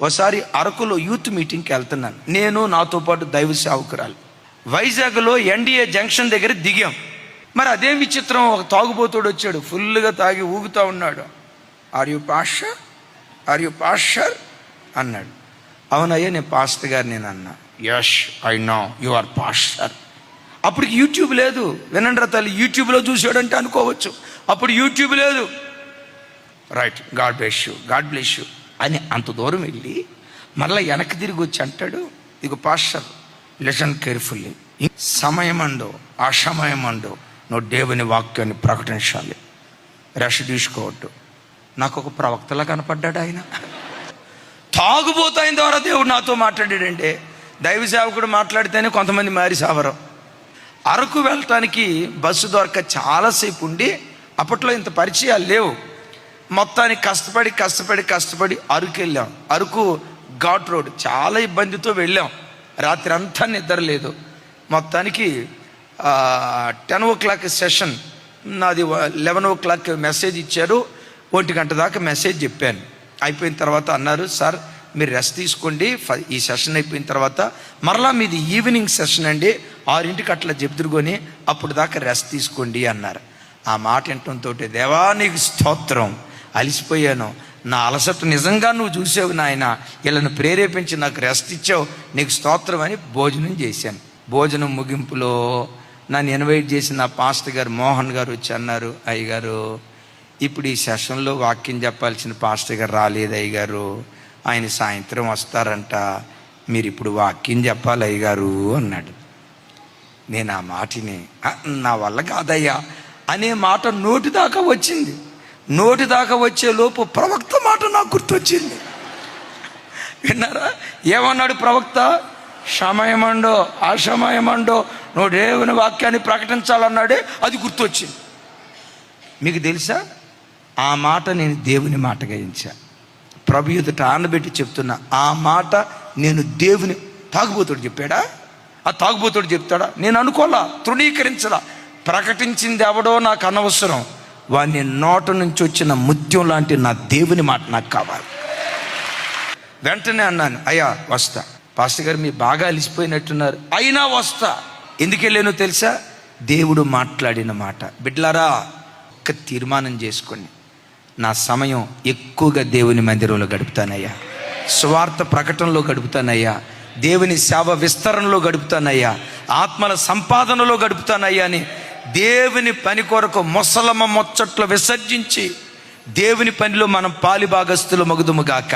ఒకసారి అరకులో యూత్ మీటింగ్కి వెళ్తున్నాను. నేను నాతో పాటు దైవ సేవకురాలు. వైజాగ్లో ఎన్డీఏ జంక్షన్ దగ్గర దిగాం. మరి అదేం విచిత్రం ఒక తాగుబోతుడు వచ్చాడు ఫుల్గా తాగి ఊగుతూ ఉన్నాడు. Are you pastor are you pastor అన్నాడు. అవునయ్యా నేను పాస్టర్ గారు నేను అన్నా. Yes I know you are pastor అప్పటికి యూట్యూబ్ లేదు. వినండ్రా తల్లి యూట్యూబ్లో చూసాడంటే అనుకోవచ్చు. అప్పుడు యూట్యూబ్ లేదు. Right God bless you God bless you అని అంత దూరం వెళ్ళి మళ్ళీ వెనక్కి తిరిగి వచ్చి అంటాడు ఇక పాస్టర్ లిసన్ కేర్ఫుల్లీ. సమయం అండో అసమయం అండో నువ్వు దేవుని వాక్యాన్ని ప్రకటించాలి. రెస్ట్ తీసుకోవద్దు. నాకు ఒక ప్రవక్తలా కనపడ్డాడు ఆయన. తాగుబోతాయిన ద్వారా దేవుడు నాతో మాట్లాడాడంటే దైవ సేవకుడు మాట్లాడితేనే కొంతమంది మారి సావరు. అరకు వెళ్ళటానికి బస్సు దొరక చాలాసేపు ఉండి అప్పట్లో ఇంత పరిచయాలు లేవు. మొత్తానికి కష్టపడి కష్టపడి కష్టపడి అరకు వెళ్ళాం అరకు ఘాట్ రోడ్. చాలా ఇబ్బందితో వెళ్ళాం. రాత్రి అంతా నిద్ర లేదు. మొత్తానికి టెన్ ఓ క్లాక్ సెషన్ నాది లెవెన్ ఓ క్లాక్ మెసేజ్ ఇచ్చారు. ఒంటి గంట దాకా మెసేజ్ చెప్పాను. అయిపోయిన తర్వాత అన్నారు సార్ మీరు రెస్ట్ తీసుకోండి. ఈ సెషన్ అయిపోయిన తర్వాత మరలా మీది ఈవినింగ్ సెషన్ అండి. ఆరింటికి అట్లా చెప్తురుకొని అప్పుడు దాకా రెస్ట్ తీసుకోండి అన్నారు. ఆ మాట వినటంతో దేవా నీకు స్తోత్రం. అలిసిపోయాను. నా అలసట నిజంగా నువ్వు చూసావు నాయన. వీళ్ళని ప్రేరేపించి నాకు రెస్ట్ ఇచ్చావు. నీకు స్తోత్రం అని భోజనం చేశాను. భోజనం ముగింపులో నన్ను ఇన్వైట్ చేసిన పాస్టర్ గారు మోహన్ గారు వచ్చి అన్నారు అయ్యగారు ఇప్పుడు ఈ సెషన్లో వాక్యం చెప్పాల్సిన పాస్టర్ గారు రాలేదు అయ్యగారు. ఆయన సాయంత్రం వస్తారంట. మీరు ఇప్పుడు వాక్యం చెప్పాలి అయ్యగారు అన్నాడు. నేను ఆ మాటిని నా వల్ల కాదయ్యా అనే మాట నోటి దాకా వచ్చింది. నోటి దాకా వచ్చే లోపు ప్రవక్త మాట నాకు గుర్తొచ్చింది. విన్నారా? ఏమన్నాడు ప్రవక్త? సమయమండో అసమయమండో నువ్వు దేవుని వాక్యాన్ని ప్రకటించాలన్నాడే అది గుర్తొచ్చింది. మీకు తెలుసా? ఆ మాట నేను దేవుని మాట గ్రహించా ప్రభు ఎదుట ఆనబెట్టి చెప్తున్నా ఆ మాట నేను దేవుని తాగుబోతుడు చెప్పాడా? ఆ తాగుబోతుడు చెప్తాడా? నేను అనుకోలా తృణీకరించలా. ప్రకటించింది ఎవడో నాకు అనవసరం. వాని నోట నుంచి వచ్చిన ముత్యం లాంటి నా దేవుని మాట నాకు కావాలి. వెంటనే అన్నాను అయ్యా వస్తా. పాస్టర్ గారు మీరు బాగా అలిసిపోయినట్టున్నారు. అయినా వస్తా. ఎందుకు వెళ్ళానో తెలుసా? దేవుడు మాట్లాడిన మాట. బిడ్లారా ఒక్క తీర్మానం చేసుకోండి. నా సమయం ఎక్కువగా దేవుని మందిరంలో గడుపుతానయ్యా. స్వార్థ ప్రకటనలో గడుపుతానయ్యా. దేవుని సేవ విస్తరణలో గడుపుతానయ్యా. ఆత్మల సంపాదనలో గడుపుతానయ్యా అని దేవుని పని కొరకు ముసలమ్మ ముచ్చట్లు విసర్జించి దేవుని పనిలో మనం పాలిభాగస్తులు మగుదుముగాక